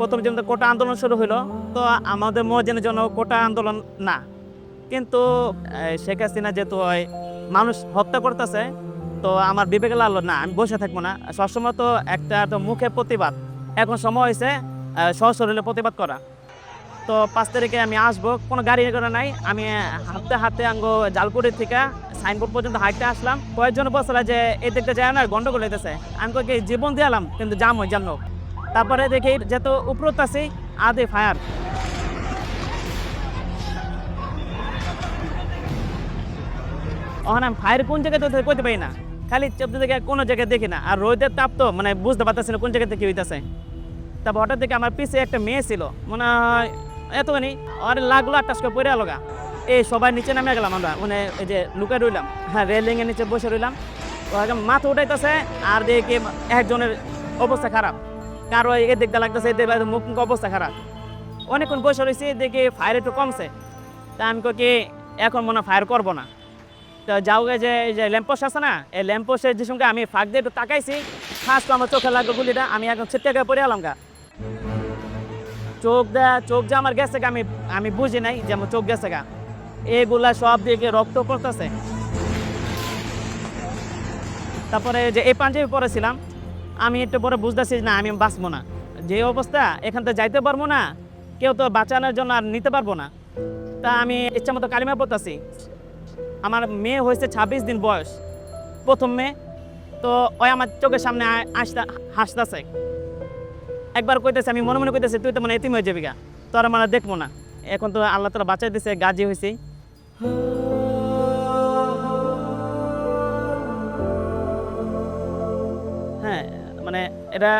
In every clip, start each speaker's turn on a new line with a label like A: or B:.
A: প্রথম যেমন কোটা আন্দোলন শুরু হলো তো আমাদের মহাজনের জন্য কোটা আন্দোলন না। কিন্তু শেখ হাসিনা যেহেতু মানুষ হত্যা করতেছে, তো আমার বিবেকে লাগল না, আমি বসে থাকব না। সবসময় তো একটা তো মুখে প্রতিবাদ। এখন সময় হয়েছে সশরীরে প্রতিবাদ করা। তো পাঁচ তারিখে আমি আসব, কোনো গাড়ি করে নাই। আমি হাঁটতে হাঁটতে আঙ্গ জালকুড়ির থেকে সাইনবোর্ড পর্যন্ত হাঁটতে আসলাম। কয়েকজন বলছিল যে এই দিকটা যায় না, গন্ডগোল হইতেছে। আমি কয়েক জীবন দিয়ালাম কিন্তু জাম হয়ে জানো তারপরে দেখি যেহেতু উপরত আছি আদে ফায়ার। ওখানে ফায়ার কোন জায়গায় তো করতে পারি না। খালি চোদ্দ জায়গায় কোনো জায়গায় দেখি না। আর রোদের তাপ তো মানে বুঝতে পারতেছি না কোন জায়গাতে কি হইতেছে। তারপর হঠাৎ দেখে আমার পিছে একটা মেয়ে ছিল। মনে হয় এতখানি, আর লাগল আর টাসকে পড়ে আলোগা। এই সবাই নিচে নামে গেলাম আমরা। মানে এই যে লুকে রইলাম। হ্যাঁ রেলিংয়ের নিচে বসে রইলাম। মাথা উঠাইতেছে, আর দেখি একজনের অবস্থা খারাপ। কারও এ দিকটা লাগতেছে দিকটা মুখ অবস্থা খারাপ। অনেকক্ষণ বসে রয়েছি দেখি ফায়ার একটু কমছে। তা আমি কি, এখন মনে ফায়ার করব না। তো যাও যে যে ল্যাম্পোস্ট আছে না, এই ল্যাম্পোস্টের যে সঙ্গে আমি ফাঁক দিয়ে একটু তাকাইছি ফার্স্ট আমার চোখে লাগল গুলিটা, আমি এখন ছিটকে পড়ে এলাম গা। চোখ দেয়া চোখ যে আমার গেছে গা, আমি আমি বুঝি নাই যে আমার চোখ গেছে গা। এগুলা সব দিকে রক্ত পড়তেছে? তারপরে যে এই পাঞ্জাবি পরেছিলাম আমি একটু পরে বুঝতেছি, না, আমি বাঁচবো না। যে অবস্থা, এখান থেকে যাইতে পারব না, কেউ তো বাঁচানোর জন্য আর নিতে পারব না। তা আমি ইচ্ছা মতো কালিমা পড়তেছি। আমার মেয়ে হয়েছে ছাব্বিশ দিন বয়স, প্রথম মেয়ে। তো ওই আমার চোখের সামনে আসতে হাসতেছে। একবার কইতেছে, আমি মনে মনে কইতেছি, তুই তো মানে এতিম হয়ে যাবি গা। তোর মানে দেখব না। এখন তো আল্লাহ তালা বাঁচাই দিছে, গাজি হয়েছি মানে এটা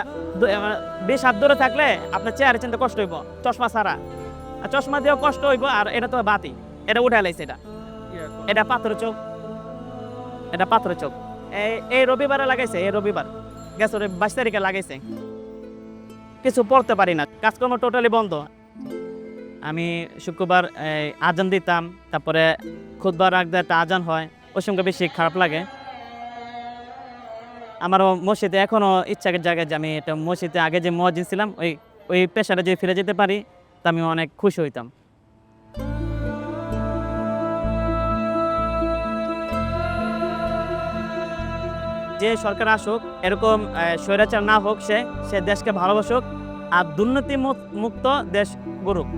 A: মানে বেশ হাত ধরে থাকলে আপনার চেয়ারে চিন্তা কষ্ট হইব, চশমা ছাড়া। আর চশমা দিয়েও কষ্ট হইব আর এটা তো বাতি, এটা উঠে লাইছে এটা। এটা পাথর চোখ। এটা পাথর চোখ। এই এই রবিবারে লাগাইছে, এই রবিবার। গেছে বাইশ তারিখে লাগাইছে। কিছু পড়তে পারি না, কাজকর্ম টোটালি বন্ধ। আমি শুক্রবার আজান দিতাম, তারপরে খুদবার রাখতে একটা আজান হয়, ওই সঙ্গে বেশি খারাপ লাগে। আমারও মসজিদে এখনও ইচ্ছাকের জায়গায় যে আমি এটা মসজিদে আগে যে মসজিদ ছিলাম, ওই ওই পেশাটা যদি ফিরে যেতে পারি, তা আমি অনেক খুশি হইতাম। যে সরকার আসুক, এরকম স্বৈরাচার না হোক সে সে দেশকে ভালোবাসুক, আর দুর্নীতি মুক্ত দেশ গড়ুক।